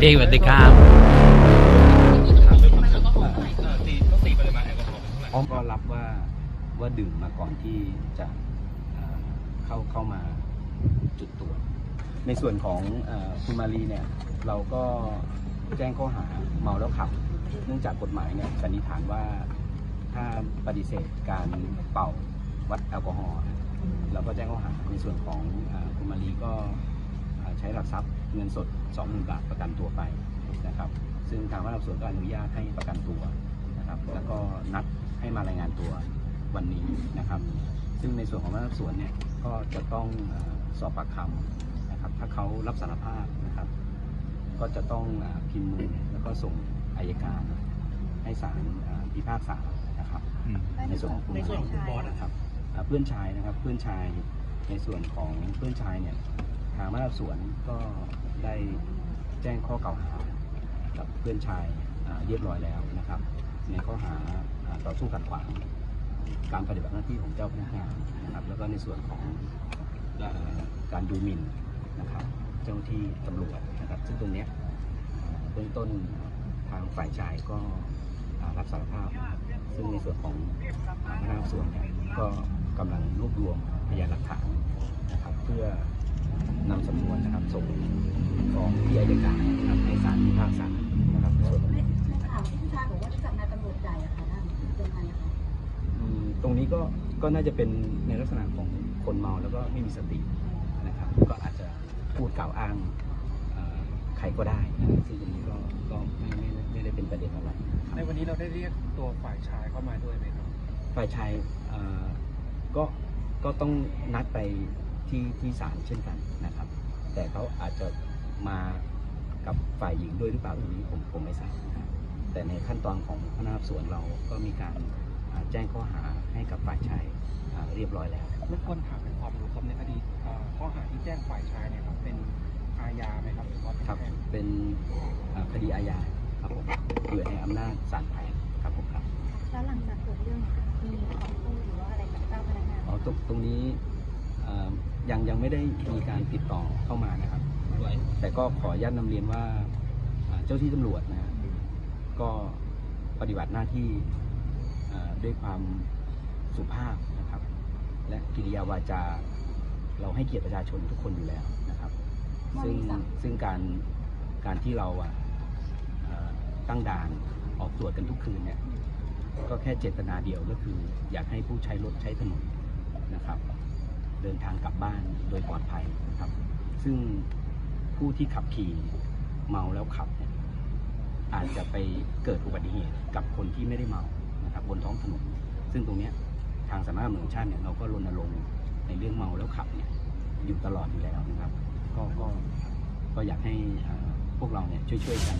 เอกสวัสดีครับอ้อมก็รับว่าว่าดื่มมาก่อนที่จะเข้าเข้ามาจุดตรวจ ในส่วนของคุณมารีเนี่ย เราก็แจ้งข้อหาเมาแล้วขับ เนื่องจากกฎหมายเนี่ยสันนิษฐานว่าถ้าปฏิเสธการเป่าวัดแอลกอฮอล์เราก็แจ้งข้อหาในส่วนของคุณมารีก็ ใช้หลักทรัพย์เงินสด 20,000 บาทประกันตัวไปนะครับซึ่งทางพนักงานสอบสวนก็อนุญาตให้ประกันตัวนะครับแล้วก็นัดให้มารายงานตัววันนี้นะครับ ซึ่งในส่วนของพนักงานสอบสวนเนี่ยก็จะต้องเอ่อสอบปากคำนะครับถ้าเขารับสารภาพนะครับก็จะต้องเอ่อพิมพ์มือแล้วก็ส่งอายการ ให้ศาลเอ่อพิพากษานะครับในส่วนของคุณในส่วนของคุณบอสนะครับอ่าเพื่อนชายนะครับเพื่อนชายในส่วนของเพื่อนชายเนี่ย ทางพนักงานสวนก็ได้แจ้งข้อกล่าวหากับเพื่อนชายเรียบร้อยแล้วนะครับ ในข้อหาต่อสู้ขัดขวางการปฏิบัติหน้าที่ของเจ้าพนักงานนะครับ แล้วก็ในส่วนของการดูหมิ่นนะครับ เจ้าที่ตำรวจนะครับซึ่งตรงนี้เบื้องต้นทางฝ่ายชายก็รับสารภาพ ซึ่งในส่วนของอ่าพนักงานสอบสวนเนี่ยก็กำลังรวบรวมพยานหลักฐานนะครับ เพื่อ นำสำนวนนะครับส่งฟ้องที่อัยการนะครับให้ศาลพิพากษานะครับในส่วนตรงนี้ถามผู้ชายบอกว่ารู้จักนายตำรวจใหญ่อะค่ะท่านยังไงอะคะอืมตรงนี้ก็ก็น่าจะเป็นในลักษณะของคนเมาแล้วก็ไม่มีสตินะครับ ก็อาจจะพูดกล่าวอ้างเอ่อใครก็ได้นะครับซึ่งตรงนี้ก็ก็ไม่ไม่ไม่ได้เป็นประเด็นอะไรครับ ในวันนี้เราได้เรียกตัวฝ่ายชายเข้ามาด้วยไหมครับ ฝ่ายชายเอ่อก็ก็ต้องนัดไป ที่ที่ศาลเช่นกันนะครับ แต่เขาอาจจะมากับฝ่ายหญิงด้วยหรือเปล่าตรงนี้ผมผมไม่ทราบนะครับแต่ในขั้นตอนของพนักงานสอบสวนเราก็มีการอ่าแจ้งข้อหาให้กับฝ่ายชายอ่าเรียบร้อยแล้วรบกวนถามถึงความรู้ครับในคดีเอ่อข้อหาที่แจ้งฝ่ายชายเนี่ยครับเป็นอาญาไหมครับหรือว่าเป็นครับแพ่งเป็นอ่าคดีอาญาครับผมอยู่ในอำนาจศาลแพ่งครับผมครับแล้วหลังจากเกิดเรื่องเนี่ยมีคำพูดหรือว่าอะไรกับเจ้าพนักงานอ๋อตรงตรงนี้เอ่อ ยังยังไม่ได้มีการติดต่อเข้ามานะครับ แต่ก็ขออนุญาตนำเรียนว่าอ่าเจ้าที่ตำรวจนะฮะก็ปฏิบัติหน้าที่อ่าด้วยความสุภาพนะครับ และกิริยาวาจา เราให้เกียรติประชาชนทุกคนอยู่แล้วนะครับ ซึ่งซึ่งการการที่เราอะเอ่อตั้งด่านออกตรวจกันทุกคืนเนี่ยก็แค่เจตนาเดียวก็คือ อยากให้ผู้ใช้รถใช้ถนนนะครับ เดินทางกลับบ้านโดยปลอดภัยนะครับ ซึ่งผู้ที่ขับขี่เมาแล้วขับเนี่ยอาจจะไปเกิดอุบัติเหตุกับคนที่ไม่ได้เมานะครับบนท้องถนน ซึ่งตรงนี้ทางสำนักงานตำรวจแห่งชาติเนี่ยเราก็รณรงค์ในเรื่องเมาแล้วขับเนี่ยอยู่ตลอดอยู่แล้วนะครับ ก็ก็ก็อยากให้พวกเราเนี่ยช่วยๆกัน